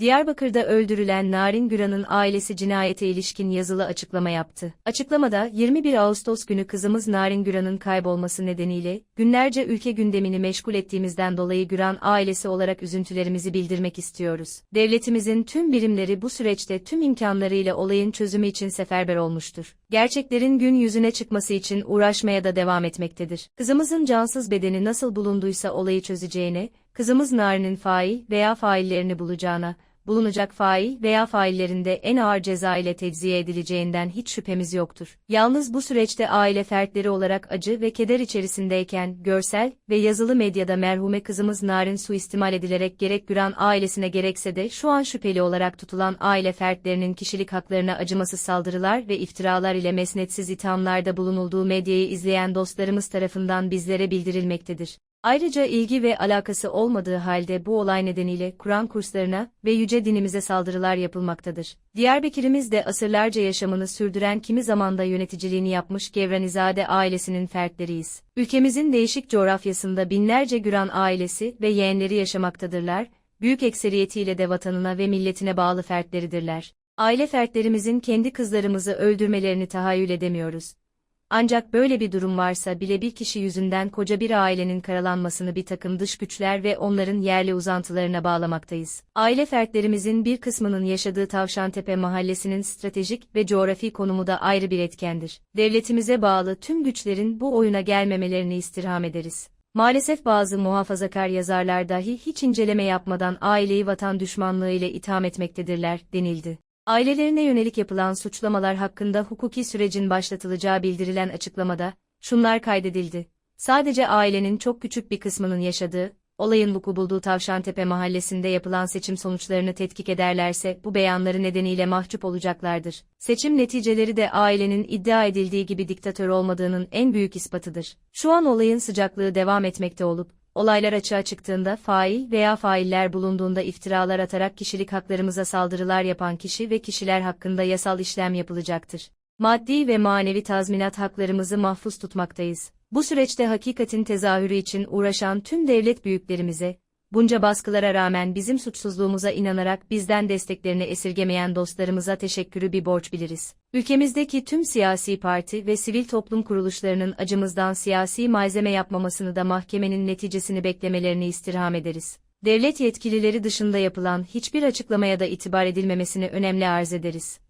Diyarbakır'da öldürülen Narin Güran'ın ailesi cinayete ilişkin yazılı açıklama yaptı. Açıklamada 21 Ağustos günü kızımız Narin Güran'ın kaybolması nedeniyle günlerce ülke gündemini meşgul ettiğimizden dolayı Güran ailesi olarak üzüntülerimizi bildirmek istiyoruz. Devletimizin tüm birimleri bu süreçte tüm imkanlarıyla olayın çözümü için seferber olmuştur. Gerçeklerin gün yüzüne çıkması için uğraşmaya da devam etmektedir. Kızımızın cansız bedeni nasıl bulunduysa olayı çözeceğine, kızımız Narin'in fail veya faillerini bulacağına, bulunacak fail veya faillerinde en ağır ceza ile tecziye edileceğinden hiç şüphemiz yoktur. Yalnız bu süreçte aile fertleri olarak acı ve keder içerisindeyken, görsel ve yazılı medyada merhume kızımız Narin suistimal edilerek gerek Güran ailesine gerekse de şu an şüpheli olarak tutulan aile fertlerinin kişilik haklarına acımasız saldırılar ve iftiralar ile mesnetsiz ithamlarda bulunulduğu medyayı izleyen dostlarımız tarafından bizlere bildirilmektedir. Ayrıca ilgi ve alakası olmadığı halde bu olay nedeniyle Kur'an kurslarına ve yüce dinimize saldırılar yapılmaktadır. Diyarbakır'ımız de asırlarca yaşamını sürdüren kimi zamanda yöneticiliğini yapmış Gevranizade ailesinin fertleriyiz. Ülkemizin değişik coğrafyasında binlerce Güran ailesi ve yeğenleri yaşamaktadırlar, büyük ekseriyetiyle de vatanına ve milletine bağlı fertleridirler. Aile fertlerimizin kendi kızlarımızı öldürmelerini tahayyül edemiyoruz. Ancak böyle bir durum varsa bile bir kişi yüzünden koca bir ailenin karalanmasını bir takım dış güçler ve onların yerli uzantılarına bağlamaktayız. Aile fertlerimizin bir kısmının yaşadığı Tavşantepe mahallesinin stratejik ve coğrafi konumu da ayrı bir etkendir. Devletimize bağlı tüm güçlerin bu oyuna gelmemelerini istirham ederiz. Maalesef bazı muhafazakar yazarlar dahi hiç inceleme yapmadan aileyi vatan düşmanlığı ile itham etmektedirler, denildi. Ailelerine yönelik yapılan suçlamalar hakkında hukuki sürecin başlatılacağı bildirilen açıklamada, şunlar kaydedildi. Sadece ailenin çok küçük bir kısmının yaşadığı, olayın vuku bulduğu Tavşantepe mahallesinde yapılan seçim sonuçlarını tetkik ederlerse bu beyanları nedeniyle mahcup olacaklardır. Seçim neticeleri de ailenin iddia edildiği gibi diktatör olmadığının en büyük ispatıdır. Şu an olayın sıcaklığı devam etmekte olup, olaylar açığa çıktığında fail veya failler bulunduğunda iftiralar atarak kişilik haklarımıza saldırılar yapan kişi ve kişiler hakkında yasal işlem yapılacaktır. Maddi ve manevi tazminat haklarımızı mahfuz tutmaktayız. Bu süreçte hakikatin tezahürü için uğraşan tüm devlet büyüklerimize, bunca baskılara rağmen bizim suçsuzluğumuza inanarak bizden desteklerini esirgemeyen dostlarımıza teşekkürü bir borç biliriz. Ülkemizdeki tüm siyasi parti ve sivil toplum kuruluşlarının acımızdan siyasi malzeme yapmamasını da mahkemenin neticesini beklemelerini istirham ederiz. Devlet yetkilileri dışında yapılan hiçbir açıklamaya da itibar edilmemesini önemli arz ederiz.